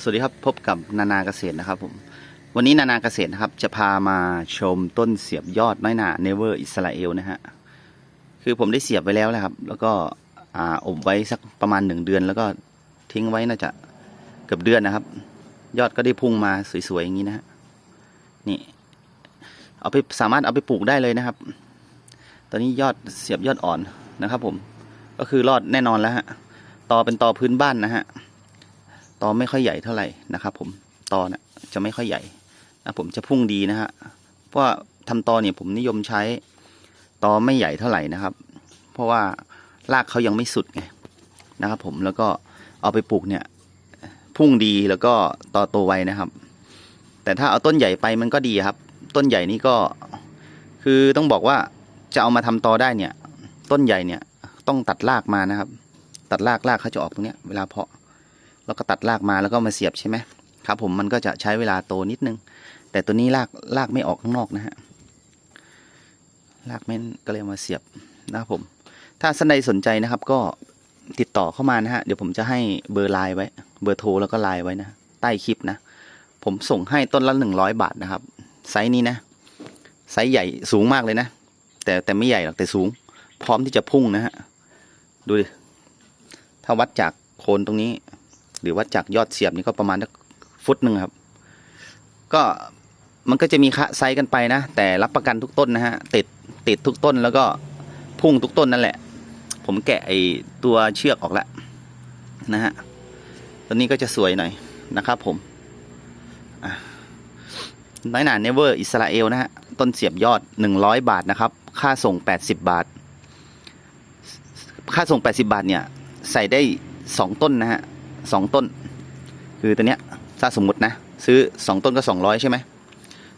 สวัสดีครับพบกับนานาเกษตรนะครับผมวันนี้นานาเกษตรนะครับจะพามาชมต้นเสียบยอดน้อยหนาเนเวอร์อิสราเอลนะฮะคือผมได้เสียบไว้แล้วนะครับ แล้วก็อ่าอบไว้สักประมาณหนึ่งเดือน แล้วก็ทิ้งไว้น่าจะเกือบเดือนนะครับ ยอดก็ได้พุ่งมาสวยๆอย่างนี้นะฮะนี่ เอาไปสามารถเอาไปปลูกได้เลยนะครับ ตอนนี้ยอดเสียบยอดอ่อนนะครับ ผมก็คือรอดแน่นอนแล้วฮะตอเป็นตอพื้นบ้านนะฮะ ตอไม่ค่อยใหญ่เท่าไหร่นะครับผมตอนะ่ะจะไม่ค่อยใหญ่นะผมจะพุ่งดีนะฮะเพราะาทำตอเนี่ยผมนิยมใช้ ตอไม่ใหญ่เท่าไหร่นะครับ เพราะว่ารากเขายังไม่สุดไงนะครับ ผมแล้วก็เอาไปปลูกเนี่ย พุ่งดีแล้วก็ตอโตไวนะครับ แต่ถ้าเอาต้นใหญ่ไปมันก็ดีครับ ต้นใหญ่นี่ก็คือต้องบอกว่าจะเอามาทำตอได้เนี่ย ต้นใหญ่เนี่ยต้องตัดรากมานะครับ ตัดรากรากเขาจะออกตรงเนี้ยเวลาเพาะ แล้วก็ตัดรากมาแล้วก็มาเสียบใช่ไหมครับ ผมมันก็จะใช้เวลาโตนิดนึง แต่ตัวนี้รากรากไม่ออกข้างนอกนะฮะรากไม่ก็เลยมาเสียบนะครับผม ถ้าสนใดสนใจนะครับก็ติดต่อเข้ามานะฮะ เดี๋ยวผมจะให้เบอร์ไลน์ไว้ เบอร์โทรแล้วก็ไลน์ไว้นะ ใต้คลิปนะ ผมส่งให้ต้นละหนึ่งร้อยบาทนะครับ ไซส์นี้นะ ไซส์ใหญ่สูงมากเลยนะ แต่แต่ไม่ใหญ่หรอกแต่สูง พร้อมที่จะพุ่งนะฮะ ดูดิ ถ้าวัดจากโคนตรงนี้ หรือว่าจากยอดเสียบนี่ก็ประมาณฟุตหนึ่งครับ ก็มันก็จะมีคะไซกันไปนะ แต่รับประกันทุกต้นนะฮะติดติดทุกต้นแล้วก็พุ่งทุกต้นนั่นแหละ ผมแกะไอตัวเชือกออกแล้วนะฮะตัวนี้ก็จะสวยหน่อยนะครับผมน้อยหนาเนเวอร์อิสราเอลนะฮะต้นเสียบยอด 100 บาทนะครับ ค่าส่ง 80 บาท ค่าส่ง 80 บาทเนี่ย ใส่ได้ 2 ต้นนะฮะ สองต้น คือตัวเนี้ยถ้าสมมตินะ ซื้อสองต้นก็สองร้อยใช่ไหม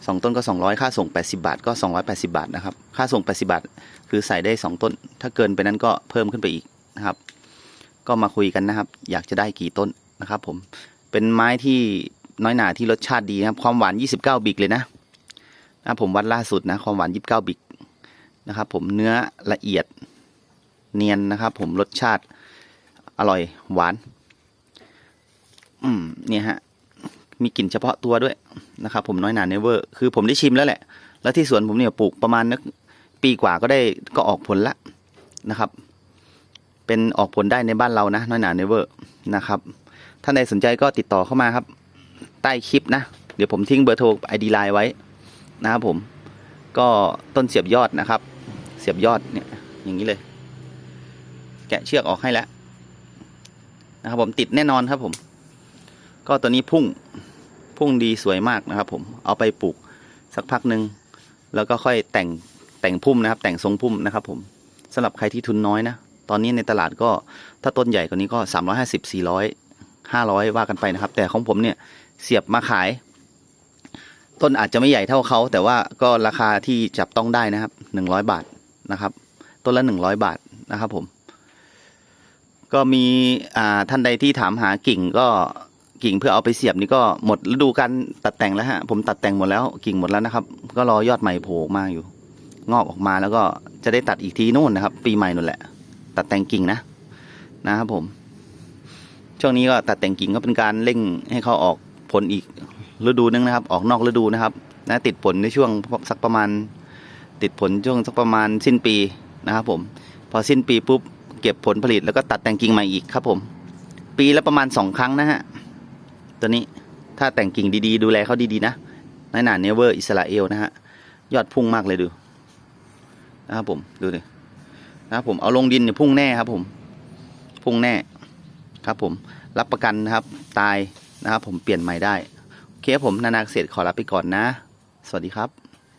สองต้นก็สองร้อยค่าส่งแปดสิบาทก็สองร้อยแปดสิบาทนะครับค่าส่งแปดสิบาท คือใส่ได้สองต้น ถ้าเกินไปนั้นก็เพิ่มขึ้นไปอีกนะครับ ก็มาคุยกันนะครับ อยากจะได้กี่ต้นนะครับ ผมเป็นไม้ที่น้อยหนาที่รสชาติดีนะครับ ความหวานยี่สิบเก้าบิกเลยนะนะผมวัดล่าสุดนะความหวานยี่สิบเก้าบิกนะครับ ผมเนื้อละเอียดเนียนนะครับ ผมรสชาติอร่อยหวาน อืมเนี่ยฮะ มีกลิ่นเฉพาะตัวด้วยนะครับ ผมน้อยหนาเนเวอร์ คือผมได้ชิมแล้วแหละ แล้วที่สวนผมเนี่ยปลูกประมาณนักปีกว่าก็ได้ก็ออกผลละนะครับ เป็นออกผลได้ในบ้านเรานะ น้อยหนาเนเวอร์นะครับ ท่านใดสนใจก็ติดต่อเข้ามาครับ ใต้คลิปนะ เดี๋ยวผมทิ้งเบอร์โทรไอดีไลน์ไว้นะครับผม ก็ต้นเสียบยอดนะครับ เสียบยอดเนี่ยอย่างนี้เลย แกะเชือกออกให้แล้วนะครับผมติดแน่นอนครับผม ก็ตัวนี้พุ่งพุ่งดีสวยมากนะครับ ผมเอาไปปลูกสักพักหนึ่งแล้วก็ค่อยแต่งแต่งพุ่มนะครับ แต่งทรงพุ่มนะครับ ผมสำหรับใครที่ทุนน้อยนะตอนนี้ในตลาดก็ถ้าต้นใหญ่กว่านี้ก็สามร้อยห้าสิบสี่ร้อยห้าร้อยว่ากันไปนะครับ แต่ของผมเนี่ยเสียบมาขาย ต้นอาจจะไม่ใหญ่เท่าเขาแต่ว่าก็ราคาที่จับต้องได้นะครับหนึ่งร้อยบาทนะครับ ต้นละหนึ่งร้อยบาทนะครับผม ก็มีท่านใดที่ถามหากิ่งก็ กิ่งเพื่อเอาไปเสียบนี่ก็หมดฤดูการตัดแต่งแล้วฮะ ผมตัดแต่งหมดแล้วกิ่งหมดแล้วนะครับ ก็รอยอดใหม่โผล่มาอยู่ งอกออกมาแล้วก็จะได้ตัดอีกทีนู่นนะครับ ปีใหม่นู่นแหละ ตัดแต่งกิ่งนะนะครับผม ช่วงนี้ก็ตัดแต่งกิ่งก็เป็นการเร่งให้เขาออกผลอีกฤดูนึงนะครับ ออกนอกฤดูนะครับนะติดผลในช่วงสักประมาณ ติดผลช่วงสักประมาณสิ้นปีนะครับผม พอสิ้นปีปุ๊บเก็บผลผลิตแล้วก็ตัดแต่งกิ่งใหม่อีกครับ ผม ปีละประมาณสองครั้งนะฮะ ตัวนี้ถ้าแต่งกิ่งดีๆ ดูแลเขาดีๆ นะน้อยหนาเนเวอร์อิสราเอลนะฮะ ยอดพุ่งมากเลยดู นะครับผม ดูดินะครับผมเอาลงดินเนี่ยพุ่งแน่ครับผม พุ่งแน่ครับผม รับประกันนะครับ ตายนะครับผมเปลี่ยนใหม่ได้ โอเคผมนานาเกษตรขอลาไปก่อนนะ สวัสดีครับ